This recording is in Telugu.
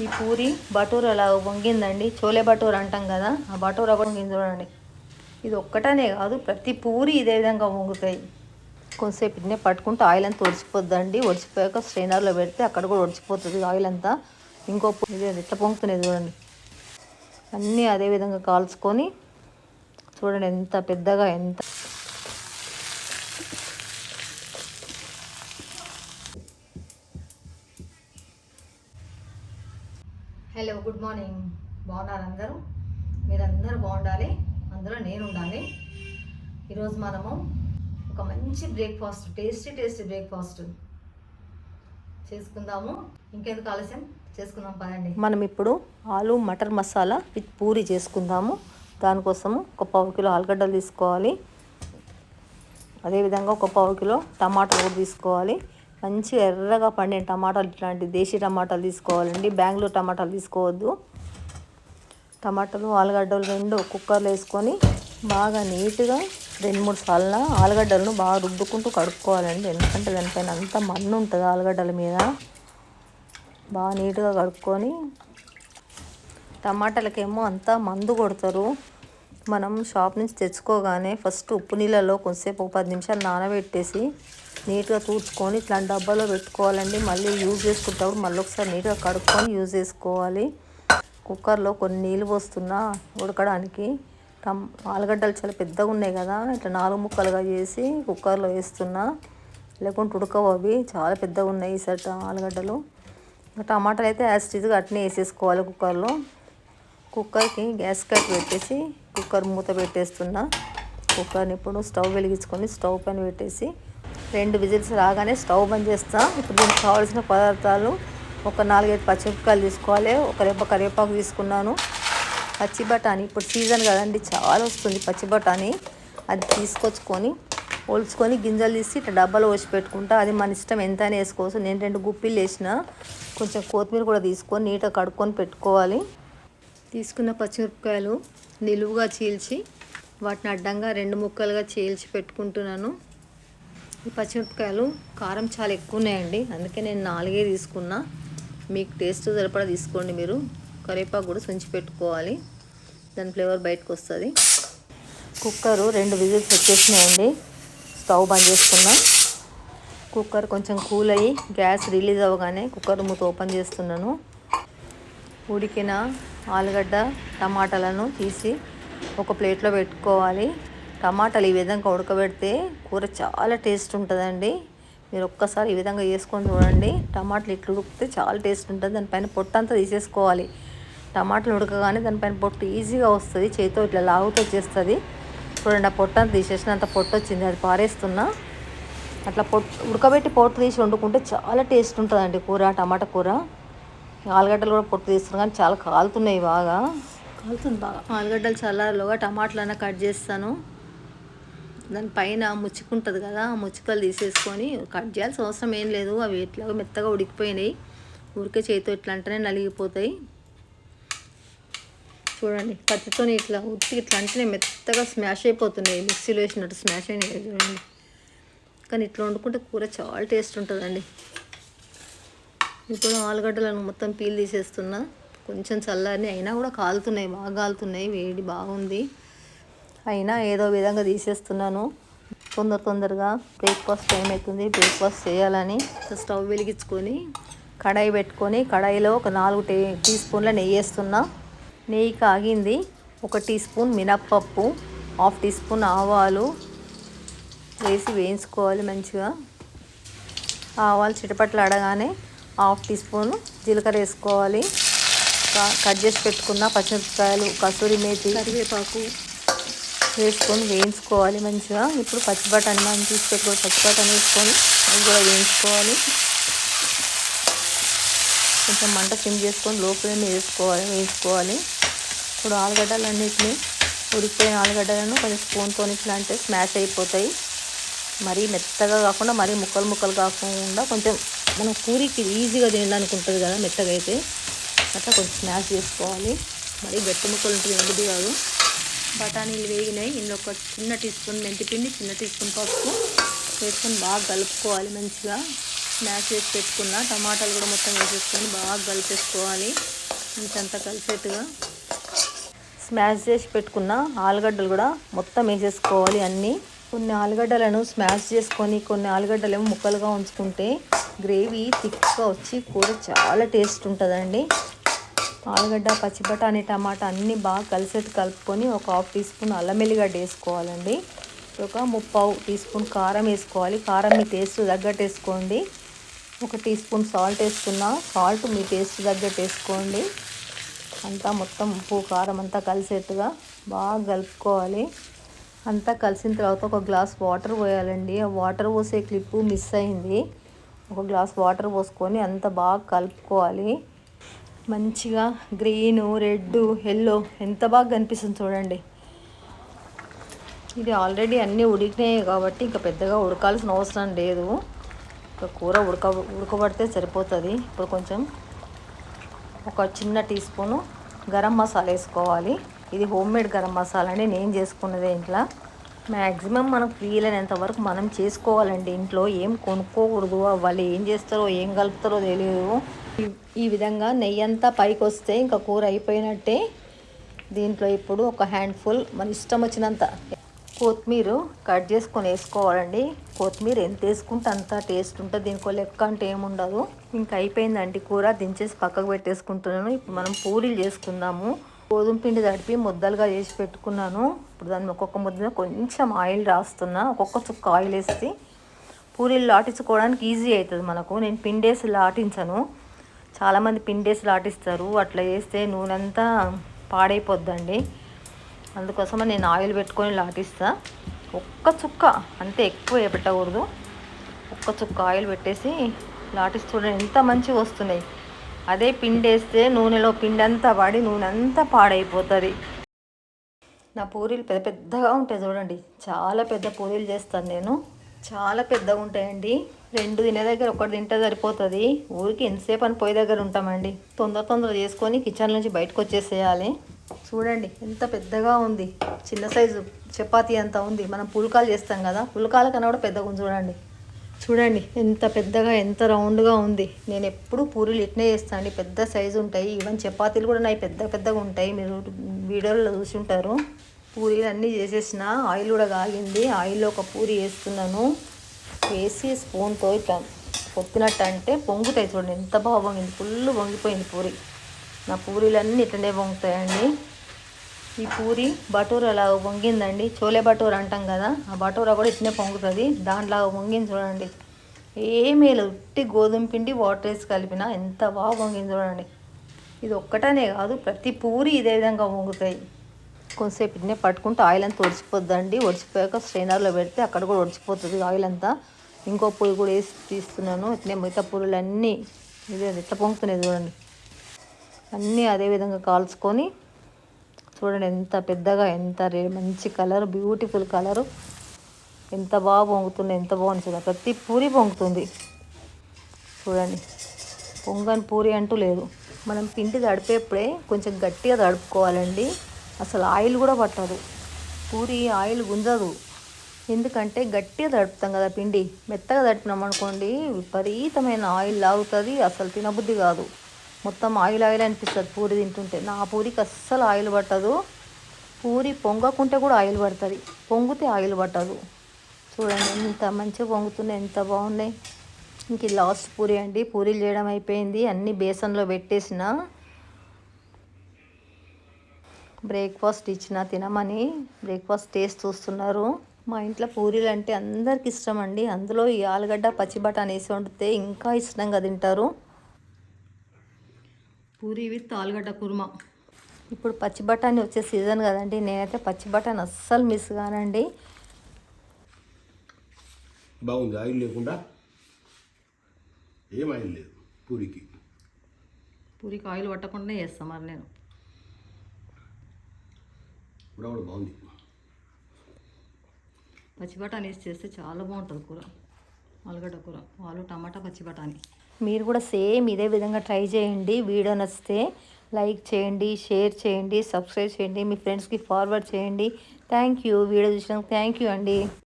ఈ పూరి బటూర అలా వంగిందండి. చోలే బటూర అంటాం కదా ఆ బటూర కూడా వంగింది చూడండి. ఇది ఒక్కటనే కాదు ప్రతి పూరి ఇదే విధంగా వంగుతాయి. కొంతసేపు ఇన్నే పట్టుకుంటే ఆయిల్ అంతా ఒడిచిపోద్దండి ఒడిచిపోయాక స్ట్రైనర్లో పెడితే అక్కడ కూడా ఒడిచిపోతుంది ఆయిల్ అంతా. ఇంకో పూ- ఇది ఎట్లా పొంగుతున్నాయి చూడండి. అన్నీ అదే విధంగా కాల్చుకొని చూడండి ఎంత పెద్దగా ఎంత హలో గుడ్ మార్నింగ్. బాగున్నారు అందరూ? మీరందరూ బాగుండాలి? అందులో నేను ఉండాలి ఈరోజు మనము ఒక మంచి బ్రేక్ఫాస్ట్ టేస్టీ టేస్టీ బ్రేక్ఫాస్ట్ చేసుకుందాము. ఇంకెందుకు ఆలస్యం? చేసుకుందాం పదండి. మనం ఇప్పుడు ఆలు మటర్ మసాలా విత్ పూరి చేసుకుందాము. దానికోసము ఒక పావు కిలో ఆలుగడ్డలు తీసుకోవాలి. అదేవిధంగా ఒక పావు కిలో టమాటాలు కూడా తీసుకోవాలి. మంచిగా ఎర్రగా పండిన టమాటాలు ఇట్లాంటి దేశీ టమాటాలు తీసుకోవాలండి. బెంగళూరు టమాటాలు తీసుకోవద్దు. టమాటాలు ఆలుగడ్డలు రెండు కుక్కర్లో వేసుకొని బాగా నీట్గా రెండు మూడు సార్లు ఆలుగడ్డలను బాగా రుద్దుకుంటూ కడుక్కోవాలండి. ఎందుకంటే దానిపైన అంతా మన్ను ఉంటుంది ఆలుగడ్డల మీద. బాగా నీట్గా కడుక్కొని టమాటాలకేమో అంతా మందు కొడతారు. మనం షాప్ నుంచి తెచ్చుకోగానే ఫస్ట్ ఉప్పు నీళ్ళలో కొంతసేపు ఒక పది నిమిషాలు నానబెట్టేసి నీట్గా తూర్చుకొని ఇట్లాంటి డబ్బాలో పెట్టుకోవాలండి. మళ్ళీ యూజ్ చేసుకుంటప్పుడు మళ్ళీ ఒకసారి నీట్గా కడుక్కొని యూజ్ చేసుకోవాలి. కుక్కర్లో కొన్ని నీళ్ళు పోస్తున్నా ఉడకడానికి. టమ్ ఆలుగడ్డలు చాలా పెద్దగా ఉన్నాయి కదా ఇట్లా నాలుగు ముక్కలుగా చేసి కుక్కర్లో వేస్తున్నా. లేకుంటే ఉడకవు అవి చాలా పెద్దగా ఉన్నాయి ఈసారి ఆలుగడ్డలు. టమాటాలు అయితే యాజ్ టీజ్గా అట్నే వేసేసుకోవాలి కుక్కర్లో. కుక్కర్కి గ్యాస్ కట్ పెట్టేసి కుక్కర్ మూత పెట్టేస్తున్నా. కుక్కర్ని ఇప్పుడు స్టవ్ వెలిగించుకొని స్టవ్ పైన పెట్టేసి రెండు విజిల్స్ రాగానే స్టవ్ బంద్ చేస్తాం. ఇప్పుడు దీనికి కావాల్సిన పదార్థాలు ఒక నాలుగైదు పచ్చిమిరపకాయలు తీసుకోవాలి. ఒక రేప కరివేపాకు తీసుకున్నాను. పచ్చి బఠానీ. ఇప్పుడు సీజన్ కదండి చాలా వస్తుంది పచ్చి బఠానీ. అది తీసుకొచ్చుకొని ఒలుచుకొని గింజలు తీసి ఇట్లా డబ్బాలో పోసి పెట్టుకుంటా. అది మన ఇష్టం ఎంతైనా వేసుకోవచ్చు. నేను రెండు గుప్పిలు వేసిన. కొంచెం కొత్తిమీర కూడా తీసుకొని నీట్గా కడుక్కొని పెట్టుకోవాలి. తీసుకున్న పచ్చిమిరపకాయలు నిలువుగా చీల్చి వాటిని అడ్డంగా రెండు ముక్కలుగా చీల్చి పెట్టుకుంటున్నాను. ఈ పచ్చిమిరపకాయలు కారం చాలా ఎక్కువ ఉన్నాయండి. అందుకే నేను నాలుగే తీసుకున్నా. మీకు టేస్ట్ సరిపడా తీసుకోండి మీరు. కరివేపాకు కూడా సుంచి పెట్టుకోవాలి. దాని ఫ్లేవర్ బయటకు వస్తుంది. కుక్కరు రెండు విజిల్స్ వచ్చేసినాయండి. స్టవ్ బంద్ చేసుకున్నా. కుక్కర్ కొంచెం కూల్ అయ్యి గ్యాస్ రిలీజ్ అవ్వగానే కుక్కర్ మూత ఓపెన్ చేస్తున్నాను. ఉడికిన ఆలుగడ్డ టమాటాలను తీసి ఒక ప్లేట్లో పెట్టుకోవాలి. టమాటాలు ఈ విధంగా ఉడకబెడితే కూర చాలా టేస్ట్ ఉంటుందండి. మీరు ఒక్కసారి ఈ విధంగా వేసుకొని చూడండి. టమాటాలు ఇట్లా ఉడికితే చాలా టేస్ట్ ఉంటుంది. దానిపైన పొట్టు అంతా తీసేసుకోవాలి. టమాటాలు ఉడకగానే దానిపైన పొట్టు ఈజీగా వస్తుంది. చేతితో ఇట్లా లాగుతూ వచ్చేస్తుంది. చూడండి ఆ పొట్టు అంతా తీసేసినంత పొట్టు వచ్చింది. అది పారేస్తున్నా. అట్లా పొట్టు ఉడకబెట్టి పొట్టు తీసి వండుకుంటే చాలా టేస్ట్ ఉంటుందండి కూర టమాటా కూర. ఆలుగడ్డలు కూడా పొట్టు తీస్తున్నాను కానీ చాలా కాలుతున్నాయి బాగా. కాలుతుంది బాగా. ఆలుగడ్డలు చల్లారలోగా టమాటాలన్నా కట్ చేస్తాను. దాని పైన ముచ్చుకుంటుంది కదా ఆ ముచ్చుకలు తీసేసుకొని కట్ చేయాల్సిన అవసరం ఏం లేదు. అవి ఎట్లా మెత్తగా ఉడికిపోయినాయి. ఊరికే చేతితో ఇట్లా అంటేనే నలిగిపోతాయి. చూడండి కత్తితో ఇట్లా ఉత్తి ఇట్లా అంటేనే మెత్తగా స్మాష్ అయిపోతున్నాయి. మిక్సీలో వేసినట్టు స్మాష్ అయినాయి చూడండి. కానీ ఇట్లా వండుకుంటే కూర చాలా టేస్ట్ ఉంటుందండి. ఇప్పుడు ఆలుగడ్డలను మొత్తం పీల్ తీసేస్తున్నా. కొంచెం చల్లారిని అయినా కూడా కాలుతున్నాయి బాగా కాలుతున్నాయి. వేడి బాగుంది. అయినా ఏదో విధంగా తీసేస్తున్నాను. తొందర తొందరగా బ్రేక్ఫాస్ట్ టైం అవుతుంది. బ్రేక్ఫాస్ట్ చేయాలని స్టవ్ వెలిగించుకొని కడాయి పెట్టుకొని కడాయిలో ఒక నాలుగు టే టీ స్పూన్ల నెయ్యి వేస్తున్నా. నెయ్యి కాగింది. ఒక టీ స్పూన్ మినప్పప్పు హాఫ్ టీ స్పూన్ ఆవాలు వేసి వేయించుకోవాలి మంచిగా. ఆవాలు చిటపట్లు అడగానే హాఫ్ టీ స్పూన్ జీలకర్ర వేసుకోవాలి. క- కట్ చేసి పెట్టుకున్న పచ్చిమిరపకాయలు కసూరి మేతి కరివేపాకు వేసుకొని వేయించుకోవాలి మంచిగా. ఇప్పుడు పచ్చి బఠానీ మనం తీసి పెట్టుకుని పచ్చి వేసుకొని అది కూడా వేయించుకోవాలి. కొంచెం మంట సిమ్ చేసుకొని లోపలనే వేసుకోవాలి వేయించుకోవాలి. ఇప్పుడు ఆలుగడ్డలు అన్నింటినీ ఉడికిపోయిన ఆలుగడ్డలను కొంచెం స్పూన్తో ఇట్లా అంటే స్మాష్ అయిపోతాయి. మరీ మెత్తగా కాకుండా మరీ ముక్కలు ముక్కలు కాకుండా కొంచెం మనం పూరికి ఈజీగా తినడానికి ఉంటుంది కదా మెత్తగా అయితే. అట్లా కొంచెం స్మాష్ చేసుకోవాలి. మరీ గట్టి ముక్కలు ఉంటుంది ఎందుకు కాదు. బఠానీలు వేగినాయి. ఇందులో ఒక చిన్న టీ స్పూన్ మెంతిపిండి చిన్న టీ స్పూన్ పసుపు వేసుకొని బాగా కలుపుకోవాలి మంచిగా. స్మాష్ చేసి పెట్టుకున్న. టమాటాలు కూడా మొత్తం వేసేసుకొని బాగా కలిపేసుకోవాలి. ఇంకంతా కలిసేట్టుగా. స్మాష్ చేసి పెట్టుకున్న. ఆలుగడ్డలు కూడా మొత్తం వేసేసుకోవాలి అన్నీ. కొన్ని ఆలుగడ్డలను స్మాష్ చేసుకొని కొన్ని ఆలుగడ్డలు ఏమో ముక్కలుగా ఉంచుకుంటే గ్రేవీ థిక్గా వచ్చి కూర చాలా టేస్ట్ ఉంటుందండి. ఆలుగడ్డ పచ్చిబటాని టమాటా అన్నీ బాగా కలిసేట్టు కలుపుకొని ఒక హాఫ్ టీ స్పూన్ అల్లం వెల్లిగడ్డ వేసుకోవాలండి. ఒక ముప్పావు టీ స్పూన్ కారం వేసుకోవాలి. కారం మీ టేస్ట్ తగ్గట్టు వేసుకోండి. ఒక టీ స్పూన్ సాల్ట్ వేసుకున్న సాల్ట్ మీ టేస్ట్ తగ్గట్టు వేసుకోండి. అంతా మొత్తం ఉప్పు కారం అంతా కలిసేట్టుగా బాగా కలుపుకోవాలి. అంతా కలిసిన తర్వాత ఒక గ్లాస్ వాటర్ పోయాలండి. ఆ వాటర్ పోసే క్లిప్పు మిస్ అయింది. ఒక గ్లాస్ వాటర్ పోసుకొని అంత బాగా కలుపుకోవాలి. మంచిగా గ్రీన్ రెడ్ ఎల్లో ఎంత బాగా కనిపిస్తుంది చూడండి. ఇది ఆల్రెడీ అన్నీ ఉడికినాయి కాబట్టి ఇంకా పెద్దగా ఉడకాల్సిన అవసరం లేదు. ఇంకా కూర ఉడక ఉడకబడితే సరిపోతుంది. ఇప్పుడు కొంచెం ఒక చిన్న టీ స్పూను గరం మసాలా వేసుకోవాలి. ఇది హోమ్ మేడ్ గరం మసాలా అండి. నేను చేసుకున్నదే ఇంట్లో. మ్యాక్సిమం మనకు వీలైనంత వరకు మనం చేసుకోవాలండి. ఇంట్లో ఏం కొనుక్కోకూడదు వాళ్ళు ఏం చేస్తారో ఏం కలుపుతారో తెలియదు ఈ విధంగా నెయ్యి అంతా పైకి వస్తే ఇంకా కూర అయిపోయినట్టే. దీంట్లో ఇప్పుడు ఒక హ్యాండ్ఫుల్ మన ఇష్టం వచ్చినంత కొత్తిమీర కట్ చేసుకొని వేసుకోవాలండి. కొత్తిమీర ఎంత వేసుకుంటే అంత టేస్ట్ ఉంటుంది. దీనికో లెక్క అంటే ఏముండదు. ఇంకా అయిపోయిందండి కూర. దించేసి పక్కకు పెట్టేసుకుంటున్నాను. ఇప్పుడు మనం పూరీలు చేసుకుందాము. గోధుమ పిండి తడిపి ముద్దలుగా చేసి పెట్టుకున్నాను. ఇప్పుడు దాన్ని ఒక్కొక్క ముద్ద కొంచెం ఆయిల్ రాస్తున్నా. ఒక్కొక్క చుక్క ఆయిల్ వేసి పూరీలు లాటించుకోవడానికి ఈజీ అవుతుంది మనకు. నేను పిండేసి లాటించను. చాలామంది పిండేసి లాటిస్తారు. అట్లా చేస్తే నూనె అంతా పాడైపోద్దండి. అందుకోసం నేను ఆయిల్ పెట్టుకొని లాటిస్తా. ఒక్క చుక్క అంతే ఎక్కువ పెట్టకూడదు ఒక్క చుక్క ఆయిల్ పెట్టేసి లాటిస్తుండే ఎంత మంచిగా వస్తున్నాయి. అదే పిండి వేస్తే నూనెలో పిండి అంతా పడి నూనె అంతా పాడైపోతుంది. నా పూరీలు పెద్ద పెద్దగా ఉంటాయి చూడండి. చాలా పెద్ద పూరీలు చేస్తాను నేను. చాలా పెద్దగా ఉంటాయండి. రెండు తినే దగ్గర ఒకటి తింటే సరిపోతుంది. ఊరికి ఎంతసేపు అని పోయే దగ్గర ఉంటామండి. తొందర తొందర చేసుకొని కిచెన్ నుంచి బయటకు వచ్చేసేయాలి. చూడండి ఎంత పెద్దగా ఉంది. చిన్న సైజు చపాతీ అంత ఉంది. మనం పుల్కాలు చేస్తాం కదా. పుల్కాల కన్నా కూడా పెద్దగా ఉంది చూడండి. చూడండి ఎంత పెద్దగా ఎంత రౌండ్గా ఉంది. నేను ఎప్పుడు పూరీలు ఇట్నే చేస్తాను అండి. పెద్ద సైజు ఉంటాయి. ఈవెన్ చపాతీలు కూడా నాయి పెద్ద పెద్దగా ఉంటాయి. మీరు వీడియోలో చూసి ఉంటారు పూరీలు అన్నీ చేసేసిన ఆయిల్ కూడా కాగింది. ఆయిల్లో ఒక పూరి వేస్తున్నాను. వేసి స్పూన్తో ఇట్లా పొత్తినట్టు అంటే పొంగుతాయి చూడండి. ఎంత బాగా పొంగింది ఫుల్ పొంగిపోయింది పూరి. నా పూరీలన్నీ ఇట్లనే పొంగుతాయండి ఈ పూరి బటూర లాగా పొంగిందండి. చోలే బటూర అంటాం కదా ఆ బటూర కూడా ఇట్నే పొంగుతుంది. దాంట్లాగా పొంగింది చూడండి. ఏమీ లేదు ఉట్టి గోధుమ పిండి వాటర్ వేసి కలిపిన ఎంత బాగా పొంగింది చూడండి. ఇది ఒక్కటనే కాదు ప్రతి పూరి ఇదే విధంగా పొంగుతాయి. కొంతసేపు ఇట్నే పట్టుకుంటే ఆయిల్ అంతా ఒడిచిపోద్దండి. ఒడిచిపోయాక స్ట్రైనర్లో పెడితే అక్కడ కూడా ఒడిచిపోతుంది ఆయిల్ అంతా. ఇంకో పూరి కూడా వేసి తీస్తున్నాను. ఇట్నే మిగతా పూరీలు అన్నీ ఇదే ఎట్లా పొంగుతున్నాయి చూడండి. అన్నీ అదే విధంగా కాల్చుకొని చూడండి ఎంత పెద్దగా ఎంత రే మంచి కలర్ బ్యూటిఫుల్ కలరు. ఎంత బాగా పొంగుతుంది ఎంత బాగుంది చూడండి ప్రతి పూరి పొంగుతుంది. చూడండి. పొంగని పూరి అంటూ లేదు. మనం పిండి తడిపేప్పుడే కొంచెం గట్టిగా తడుపుకోవాలండి. అసలు ఆయిల్ కూడా పట్టదు. పూరి ఆయిల్ గుంజదు. ఎందుకంటే గట్టిగా తడుపుతాం కదా పిండి. మెత్తగా తడిపినాం అనుకోండి విపరీతమైన ఆయిల్ లాగుతుంది. అసలు తినబుద్ధి కాదు. మొత్తం ఆయిల్ ఆయిల్ అనిపిస్తుంది పూరి తింటుంటే. నా పూరికి అస్సలు ఆయిల్ పట్టదు. పూరి పొంగకుంటే కూడా ఆయిల్ పడుతుంది. పొంగితే ఆయిల్ పట్టదు. చూడండి ఎంత మంచిగా పొంగుతున్నాయి ఎంత బాగున్నాయి. ఇంక లాస్ట్ పూరి అండి. పూరీలు చేయడం అయిపోయింది. అన్నీ బేసన్లో పెట్టేసిన. బ్రేక్ఫాస్ట్ ఇచ్చిన తినమని. బ్రేక్ఫాస్ట్ టేస్ట్ చూస్తున్నారు. మా ఇంట్లో పూరీలు అంటే అందరికి ఇష్టం అండి. అందులో ఈ ఆలుగడ్డ పచ్చి బఠానీ వేసి వండితే ఇంకా ఇష్టంగా తింటారు. పూరి విత్ ఆలుగడ్డ కుర్మా. ఇప్పుడు పచ్చి బఠానీ వచ్చే సీజన్ కదండి. నేనైతే పచ్చి బఠానీ అస్సలు మిస్ కానండి. బాగుంది. ఆయిల్ లేకుండా ఏం ఆయిల్ లేదు పూరికి. పూరికి ఆయిల్ పట్టకుండానే చేస్తాం మరి నేను. కూడా కూడా బాగుంది. పచ్చి బఠానీ వేసి చేస్తే చాలా బాగుంటుంది కూర. ఆలుగడ్డ కూర. ఆలు టమాటా పచ్చి బఠానీ. మీరు కూడా సేమ్ ఇదే విధంగా ట్రై చేయండి. వీడియో నచ్చితే లైక్ చేయండి షేర్ చేయండి సబ్స్క్రైబ్ చేయండి మీ ఫ్రెండ్స్కి ఫార్వర్డ్ చేయండి. థ్యాంక్ యూ వీడియో చూసినందుకు థ్యాంక్ యూ అండి.